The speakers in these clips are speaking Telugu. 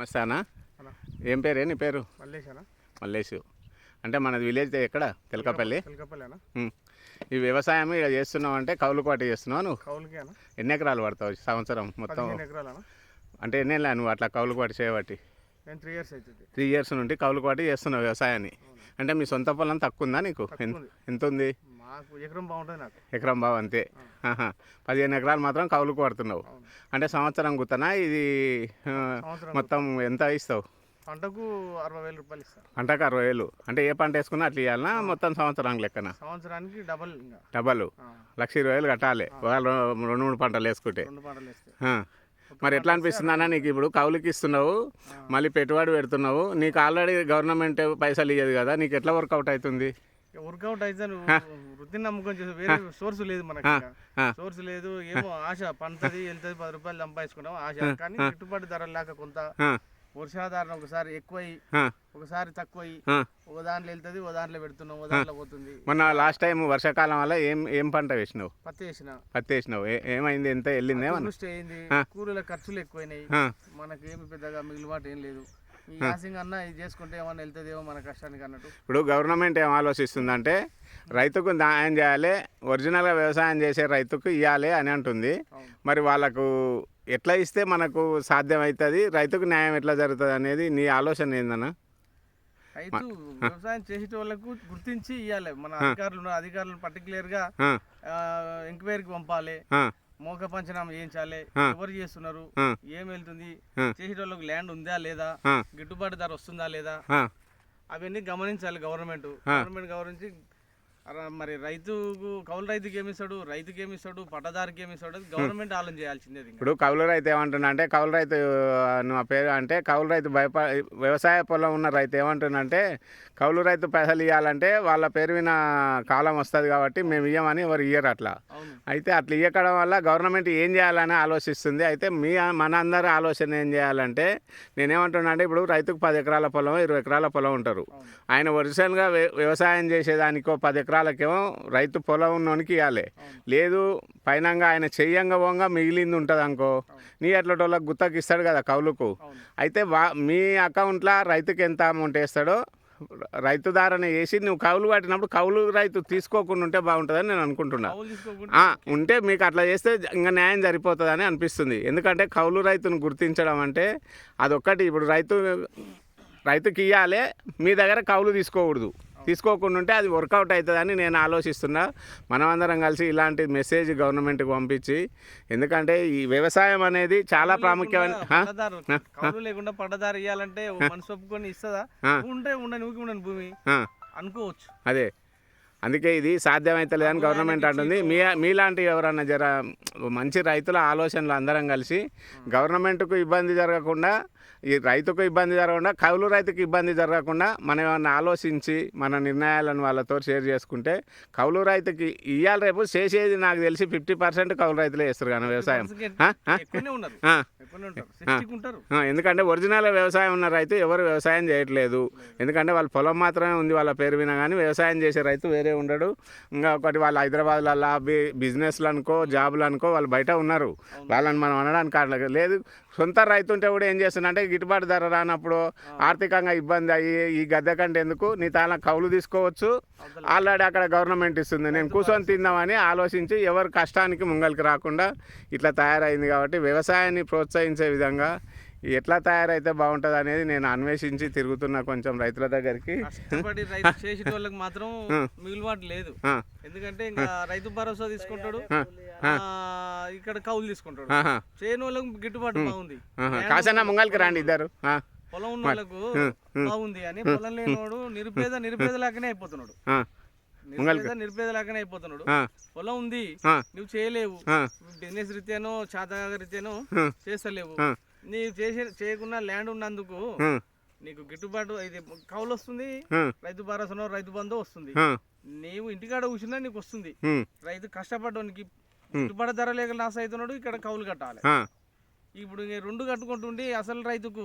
నమస్తే అన్న. అన్న. ఏం పేరే నీ పేరు? మల్లేశానా మల్లేషు. అంటే మనది విలేజ్ ఎక్కడ? తెలకపల్లి? అన్న. ఈ వ్యవసాయం ఇక చేస్తున్నావు అంటే కౌలు పాటు చేస్తున్నావు నువ్వు? అన్న. ఎన్ని ఎకరాలు పడతావు సంవత్సరం మొత్తం? అన్న. అంటే ఎన్ని నువ్వు అట్లా కౌలు పాటు చేయబట్టి? త్రీ ఇయర్స్ అవుతుంది త్రీ ఇయర్స్ నుండి కౌలు పాటు చేస్తున్నావు వ్యవసాయాన్ని. అంటే మీ సొంత పొలం తక్కువ ఉందా నీకు. ఎంత ఉంది ఎకరం బాగుంటుంది నాకు. ఎకరం బావు అంతే. పదిహేను ఎకరాలు మాత్రం కౌలుకు పడుతున్నావు. అంటే సంవత్సరం గుత్తనా ఇది మొత్తం ఎంత ఇస్తావు? పంటకు అరవై వేల రూపాయలు ఇస్తాను పంటకు అరవై వేలు. అంటే ఏ పంట వేసుకున్నా అట్లా ఇవ్వాలనా మొత్తం సంవత్సరానికి లెక్కన? సంవత్సరానికి డబల్ ఆ, లక్ష ఇరవై వేలు కట్టాలి. రెండు మూడు పంటలు వేసుకుంటే. మరి ఎట్లా అనిపిస్తుంది అన్న నీకు ఇప్పుడు? కౌలుకి ఇస్తున్నావు మళ్ళీ పెట్టుబడి పెడుతున్నావు. నీకు ఆల్రెడీ గవర్నమెంట్ పైసలు ఇయ్యదు కదా? నీకు ఎట్లా వర్కౌట్ అవుతుంది? వర్కౌట్ అయితే వృత్తిని నమ్ముకొని చేసే వేరే సోర్స్ లేదు మనకి. సోర్స్ లేదు ఏమో ఆశ పంటది వెళ్తుంది పది రూపాయలు సంపాదించుకుంటాం ఆశ. కానీ గిట్టుబాటు ధర లేక కొంత వర్షాధారణ ఒకసారి ఎక్కువై ఒకసారి తక్కువై. ఒక దాంట్లో వెళ్తుంది ఒక దాంట్లో పెడుతున్నాం ఒక దాంట్లో పోతుంది. మొన్న లాస్ట్ టైం వర్షాకాలం వల్ల ఏం ఏం పంట వేసినావు? పత్తి వేసిన. పత్తి వేసినావు. ఏమైంది? ఎంత వెళ్ళింది కూలీల ఖర్చులు ఎక్కువైనాయి. మనకి ఏమి పెద్దగా మిగిలిబాటు ఏం లేదు. యాసింగ్ అన్న ఇది చేసుకుంటే ఏమన్నా వెళ్తుందేమో మన కష్టానికి అన్నట్టు. ఇప్పుడు గవర్నమెంట్ ఏం ఆలోచిస్తుందంటే రైతుకు న్యాయం చేయాలి ఒరిజినల్గా వ్యవసాయం చేసే రైతుకు ఇవ్వాలి అని అంటుంది. మరి వాళ్ళకు ఎట్లా ఇస్తే మనకు సాధ్యమవుతుంది రైతుకు న్యాయం ఎట్లా జరుగుతుంది అనేది నీ ఆలోచన ఏందన్నా? రైతు వ్యవసాయం చేసే వాళ్ళకు గుర్తించి ఇవ్వాలి మన అధికారులు అధికారులు పర్టికులర్గా ఆ, ఎంక్వైరీకి పంపాలి. మోక పంచనామా చేయించాలి. ఎవరు చేస్తున్నారు. ఏం వెళ్తుంది ఆ. చేసే వాళ్ళకి ల్యాండ్ ఉందా లేదా. గిట్టుబాటు ధర వస్తుందా లేదా అవన్నీ గమనించాలి గవర్నమెంట్ గవర్నమెంట్ గమనించి మరి రైతుకు కౌలు రైతుకి ఏమి ఇస్తాడు? రైతుకి ఏమి ఇస్తాడు? పట్టదారికి ఏమి ఇస్తాడు? అది గవర్నమెంట్ ఆలోచన చేయాల్సిందే. ఇప్పుడు కౌలు రైతు ఏమంటున్నా అంటే కౌలు రైతు నా పేరు అంటే కౌలు రైతు భయప వ్యవసాయ పొలం ఉన్న రైతు ఏమంటున్నంటే కౌలు రైతు పైసలు ఇవ్వాలంటే వాళ్ళ పేరు విన కాలం వస్తుంది కాబట్టి మేము ఇవ్వమని ఎవరు ఇయ్యరు అట్లా. అయితే అట్లా ఇవ్వడం వల్ల గవర్నమెంట్ ఏం చేయాలని ఆలోచిస్తుంది? అయితే మీ మన అందరి ఆలోచన ఏం చేయాలంటే నేనేమంటున్నా అంటే ఇప్పుడు రైతుకు పది ఎకరాల పొలం ఇరవై ఎకరాల పొలం ఉంటారు. ఆయన ఒరిజినల్గా వ్య- వ్యవసాయం చేసేదానికో పది ఎకరాలకేమో రైతు పొలం ఉన్నోనికి ఇవ్వాలి. లేదు పైనంగా ఆయన చెయ్యంగా పోంగా మిగిలింది ఉంటుంది అనుకో నీ అట్లటోళ్ళకి గుత్తకి ఇస్తాడు కదా కౌలుకు. అయితే వా మీ అకౌంట్లో రైతుకి ఎంత అమౌంట్ వేస్తాడో రైతు దారణ వేసి నువ్వు కౌలు పట్టినప్పుడు కౌలు రైతు తీసుకోకుండా ఉంటే బాగుంటుందని నేను అనుకుంటున్నా. ఉంటే మీకు అట్లా చేస్తే ఇంకా న్యాయం సరిపోతుందని అనిపిస్తుంది. ఎందుకంటే కౌలు రైతును గుర్తించడం అంటే అదొక్కటి. ఇప్పుడు రైతు రైతుకి ఇవ్వాలి మీ దగ్గర కౌలు తీసుకోకూడదు. తీసుకోకుండా ఉంటే అది వర్కౌట్ అవుతుందని నేను ఆలోచిస్తున్నా. మనమందరం కలిసి ఇలాంటి మెసేజ్ గవర్నమెంట్కి పంపించి ఎందుకంటే ఈ వ్యవసాయం అనేది చాలా ప్రాముఖ్యమైన లేకుండా? పట్టదారు ఇవ్వాలంటే మనసు ఒప్పుకొని ఇస్తుందా. ఉంటే ఉండని ఊకి ఉండని భూమి. అనుకోవచ్చు. అదే. అందుకే ఇది సాధ్యమవుతలేదని గవర్నమెంట్ అంటుంది. మీ మీలాంటి ఎవరన్నా జర మంచి రైతుల ఆలోచనలు అందరం కలిసి గవర్నమెంట్కు ఇబ్బంది జరగకుండా ఈ రైతుకు ఇబ్బంది జరగకుండా కౌలు రైతుకు ఇబ్బంది జరగకుండా మనం ఏమన్నా ఆలోచించి మన నిర్ణయాలను వాళ్ళతో షేర్ చేసుకుంటే కౌలు రైతుకి ఇవాళ రేపు చేసేది నాకు తెలిసి ఫిఫ్టీ పర్సెంట్ కౌలు రైతులే చేస్తారు కానీ వ్యవసాయం. ఎందుకంటే ఒరిజినల్ వ్యవసాయం ఉన్న రైతు ఎవరు వ్యవసాయం చేయట్లేదు. ఎందుకంటే వాళ్ళ పొలం మాత్రమే ఉంది వాళ్ళ పేరు వినా కానీ వ్యవసాయం చేసే రైతు వేరే ఉండడు. ఇంకా ఒకటి వాళ్ళు హైదరాబాద్లలో బిజినెస్లు అనుకో జాబులు అనుకో వాళ్ళు బయట ఉన్నారు. వాళ్ళని మనం అనడానికి కారణం లేదు. సొంత రైతు ఉంటే కూడా ఏం చేస్తున్నంటే గిట్టుబాటు ధర రానప్పుడు ఆర్థికంగా ఇబ్బంది అయ్యి ఈ గద్దె కంటే ఎందుకు? నీ తాన కౌలు తీసుకోవచ్చు. ఆల్రెడీ అక్కడ గవర్నమెంట్ ఇస్తుంది. నేను కూర్చొని తిందామని ఆలోచించి ఎవరి కష్టానికి ముంగలికి రాకుండా ఇట్లా తయారైంది కాబట్టి వ్యవసాయాన్ని ప్రోత్సహించే విధంగా ఎట్లా తయారైతే బాగుంటుంది అనేది నేను అన్వేషించి తిరుగుతున్నా కొంచెం రైతుల దగ్గరికి. కష్టపడి రైతు చేసే వాళ్ళకి మాత్రం మిగులుబాటు లేదు. ఎందుకంటే ఇంకా రైతు భరోసా తీసుకుంటాడు. ఇక్కడ కౌలు తీసుకుంటాడు. చేయని వాళ్ళకి గిట్టుబాటు బాగుంది. కాసన్నా ముంగలికి రండి ఇద్దరు. పొలం ఉన్న వాళ్ళకు బాగుంది అని పొలం లేనివాడు నిరుపేద నిరుపేద లాగానే అయిపోతున్నాడు ఆ, నిరుపేద నిరుపేద లాగానే అయిపోతున్నాడు పొలం ఉంది. నువ్వు చేయలేవు. బిజినెస్ రీత్యానో చాత రీత్యానో చేస్తలేవు. నీవు చేసే చేయకుండా ల్యాండ్ ఉన్నందుకు నీకు గిట్టుబాటు ఇది కౌలు వస్తుంది రైతు భరోసానో రైతు బంధు వస్తుంది. నీవు ఇంటికాడ కూర్చున్నా నీకు వస్తుంది. రైతు కష్టపడ్డానికి గిట్టుబాటు ధర లేక లాస్ అవుతున్నాడు ఇక్కడ కౌలు కట్టాలి. ఇప్పుడు రెండు కట్టుకుంటుండి అసలు రైతుకు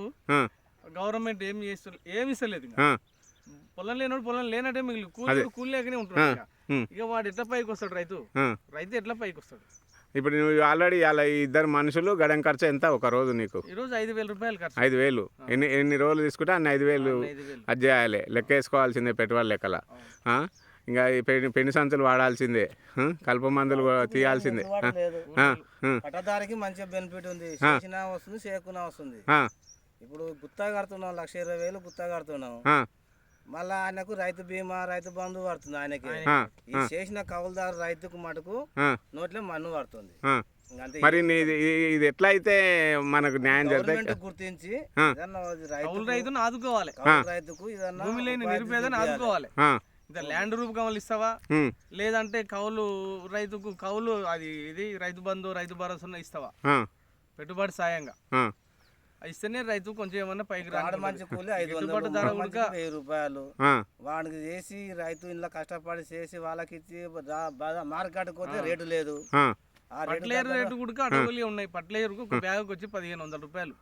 గవర్నమెంట్ ఏం చేస్తు ఏమి ఇస్తలేదు పొలం లేనోడు పొలం లేనట్టే మిగిలి కూలి కూలి లేకనే ఉంటున్నాడు ఇక. వాడు ఎట్లా పైకి వస్తాడు రైతు. రైతు ఎట్లా పైకి వస్తాడు? ఇప్పుడు నువ్వు ఆల్రెడీ అలా ఇద్దరు మనుషులు గడం ఖర్చు ఎంత ఒక రోజు నీకు? ఈరోజు ఐదు వేల రూపాయలు ఖర్చు. ఐదు వేలు. ఎన్ని ఎన్ని రోజులు తీసుకుంటే అన్ని ఐదు వేలు అది చేయాలి. లెక్క వేసుకోవాల్సిందే పెట్టుబడి లెక్కల. ఆ? ఇంకా ఈ పెన్ని పెన్ని సంచులు వాడాల్సిందే? కలుపు మందులు తీయాల్సిందే. పట్టదారికి మంచిగా బెనిఫిట్ ఉంది. వస్తుంది వస్తుంది. ఆ, ఇప్పుడు గుత్తా కడుతున్నాం లక్ష ఇరవై వేలు గుత్తా కడుతున్నాం. ఆ, మళ్ళా ఆయనకు రైతు బీమా రైతు బంధు పడుతుంది ఆయనకి. ఈ చేసిన కౌలుదారు రైతుకు మటుకు నోట్లో మన్ను పడుతుంది. మరి ఇది ఎట్లా అయితే మనకు న్యాయం గవర్నమెంట్ గుర్తించి రైతును ఆదుకోవాలి. కౌలు రైతుకు భూమి లేని నిరుపేదను. ఆదుకోవాలి. ఆ, ఇంత ల్యాండ్ రూపకమలు ఇస్తావా? లేదంటే కౌలు రైతుకు కౌలు అది ఇది రైతు బంధు రైతు భరోసా ఇస్తావా? పెట్టుబడి సాయంగా. ఇస్తేనే రైతు కొంచెం ఏమన్నా పైకి రాని మంచి కూలి ఐదు వందలు వెయ్యి రూపాయలు. ఆ, వాడికి చేసి రైతు ఇంట్లో కష్టపడి చేసి వాళ్ళకి ఇచ్చి మార్కెట్ పోతే రేటు లేదు. ఆ, ఆ రేటు పట్లేరు రేటు కూడా అడవులు ఉన్నాయి. పట్లేరుకు ఒక బ్యాగ్ వచ్చి పదిహేను వందల రూపాయలు.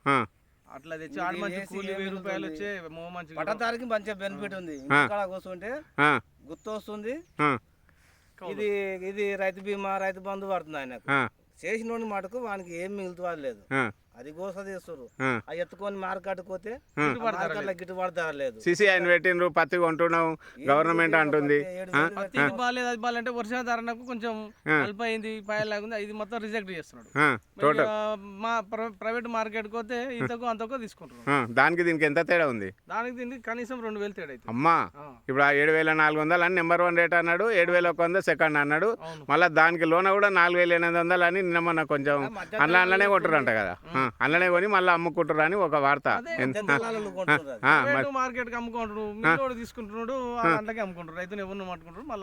అట్లా తెచ్చి ఆడ మంచి కూలి వెయ్యి రూపాయలు? వచ్చే మో మంచి పట్టదారికి మంచిగా బెనిఫిట్ ఉంది. ఇక్కడ కూర్చుంటే ఆ, గుర్తు వస్తుంది ఇది ఇది రైతు బీమా రైతు బంధు పడుతుంది ఆయనకు. చేసిన మటుకు వానికి ఏం మిగులుతుంది లేదు. అది గోస తీస్తారు ఆ. ఎత్తుకొని మార్కెట్ పోతే గిట్టుబాటు ధర లేదు. సిసి ఆయన పెట్టిండ్రు పత్తి కొంటున్నాం గవర్నమెంట్ అంటుంది. బాగాలేదు అది బాగాలంటే వర్షాధారణకు కొంచెం ఆ. అల్పైంది పాయలాగుంది ఇది మొత్తం రిజెక్ట్ చేస్తున్నాడు. టోటల్ మా ప్ర- ప్రైవేట్ మార్కెట్కి పోతే ఇంతకు అంతకు తీసుకుంటున్నాడు ఆ, దానికి దీనికి ఎంత తేడా ఉంది? దానికి దీనికి కనీసం రెండు వేలు తేడా అమ్మా ఇప్పుడు ఆ ఏడు వేల నాలుగు వందలు అని నెంబర్ వన్ రేట్ అన్నాడు ఏడు వేల ఒక వంద సెకండ్ అన్నాడు. మళ్ళీ దానికి లోన కూడా నాలుగు వేల ఎనిమిది వందలు అని నిన్న మొన్న కొంచెం అందులో అందులోనే కొంటారంట కదా. ఆ, అందులోనే కొని మళ్ళీ అమ్ముకుంటారు అని ఒక వార్త ఎంత- దళాలు కొంటున్నారు అది. ఆ, మరి ప్రైవేట్ మార్కెట్కి అమ్ముకుంటున్నాడు మీరు తీసుకుంటున్నాడు ఆ దాంట్లోకి అమ్ముకుంటారు రైతుని ఎవరిని పట్టుకుంటారు మళ్ళీ